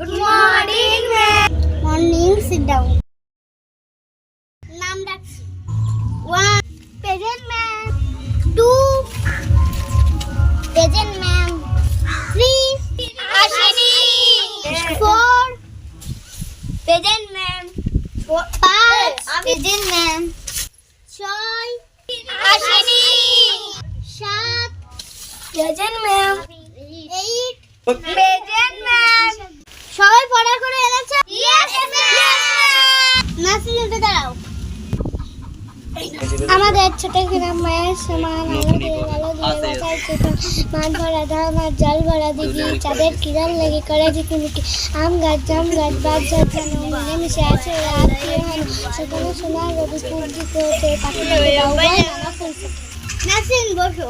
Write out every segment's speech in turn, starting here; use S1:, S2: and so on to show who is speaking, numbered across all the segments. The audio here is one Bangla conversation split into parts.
S1: good morning ma'am morning sit down নাম ডাকছি one present ma'am two present ma'am three আসেনি ফোর প্রেজেন্ট ম্যাম পাঁচ প্রেজেন্ট ম্যাম ছয় আসেনি সাত প্রেজেন্ট ম্যাম এইট প্রেজেন্ট আমাদের ছোট গ্রাম মায়ের সমান আলো দিয়ে আলো দিয়ে বাঁচাই চেতন মান ভরা ধান আর জল ভরা দিদি চাঁদের কিরণ লেগে করে ঝিকিমিকি আম গাছ জাম গাছ বাদ গাছ যেন মিলেমিশে আছে হেন সেখানে সোনার রবি ফুল দিতে হতে পাখি নানা ফুল নাসিন বসো।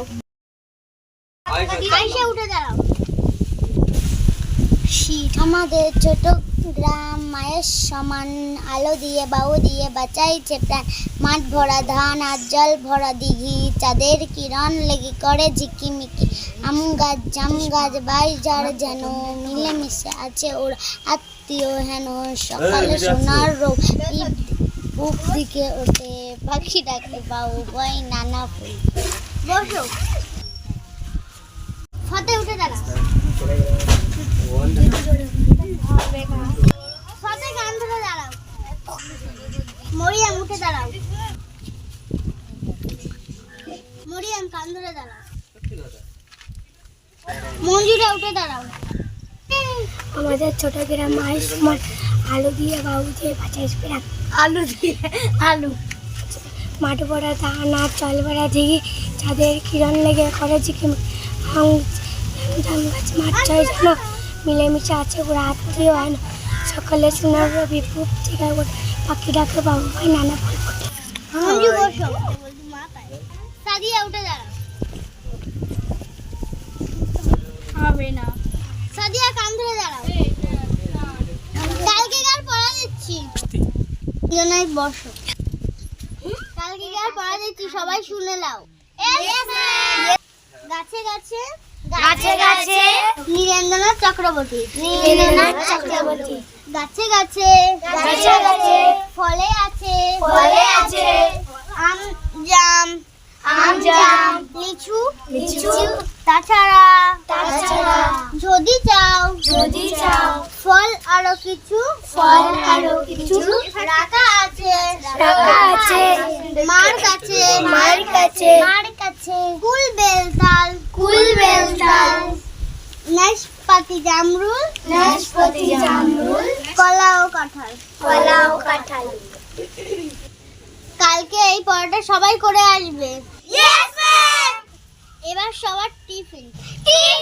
S1: আইসা উঠে দাঁড়াও। শীত আমাদের ছোট গ্রাম মায়ের সমান আলো দিয়ে বাউ দিয়ে বাঁচাইছে প্রাণ। মাঠ ভরা ধান আর জল ভরা দিঘি চাঁদের কিরণ লেগে করে ঝিকিমিকি। আম গাছ জাম গাছ বাই যার যেন মিলেমিশে আছে ওর আত্মীয় হেন। সকালে সোনার রোগ বুক দিকে ওঠে পাখি ডাকে বাউ বই নানা ফুল। বসো। ফতে উঠে দাঁড়া ফতে গান ধরে দাঁড়াও। মরিয়াম উঠে দাঁড়াও। মরিয়াম কান ধরে দাঁড়াও। মঞ্জুরা উঠে দাঁড়াও।
S2: আমাদের ছোট গ্রাম সমান আলু দিয়ে বাবু দিয়ে বাঁচাই প্রাণ
S1: আলু দিয়ে আলু।
S2: মাঠ ভরা ধান আর জল ভরা দিঘি চাঁদের কিরণ লেগে করে ঝিকিম আম গাছ মাঠ যেন মিলেমিশে আছে ওরা আত্মীয় হয় না সকালে সোনার রবি পুব থেকে পাখি ডাকে বাবু ভাই নানা ফল ফোটে
S1: সাদিয়া উঠে দাঁড়াও।
S2: হবে না।
S1: সাদিয়া কান ধরে দাঁড়াও। কালকে কার পড়া দিচ্ছি? জনাই বসো। কালকে কার পড়া দিচ্ছি? সবাই শুনে নাও। গাছে গাছে
S2: গাছে গাছে
S1: নীরেন্দ্রনাথ চক্রবর্তী।
S2: নীরেন্দ্রনাথ চক্রবর্তী।
S1: গাছে গাছে
S2: গাছে গাছে
S1: ফলে আছে
S2: ফলে আছে।
S1: আম জাম
S2: আম জাম
S1: লিচু
S2: লিচু
S1: তাছাড়া
S2: তাছাড়া
S1: যদি চাও
S2: যদি চাও
S1: ফল আরও কিছু
S2: ফল আরও কিছু
S1: রাখা আছে।
S2: রাখা আছে।
S1: মার কাছে
S2: মার কাছে
S1: মার কাছে কুল বেলতাল
S2: কুল বেলতাল
S1: নাশপাতি জামরুল
S2: নাশপাতি জামরুল
S1: কলা ও কাঁঠাল।
S2: কলা ও কাঁঠাল।
S1: কালকে এই পরোটা সবাই করে আসবে। এবার সবার টিফিন। টিফিন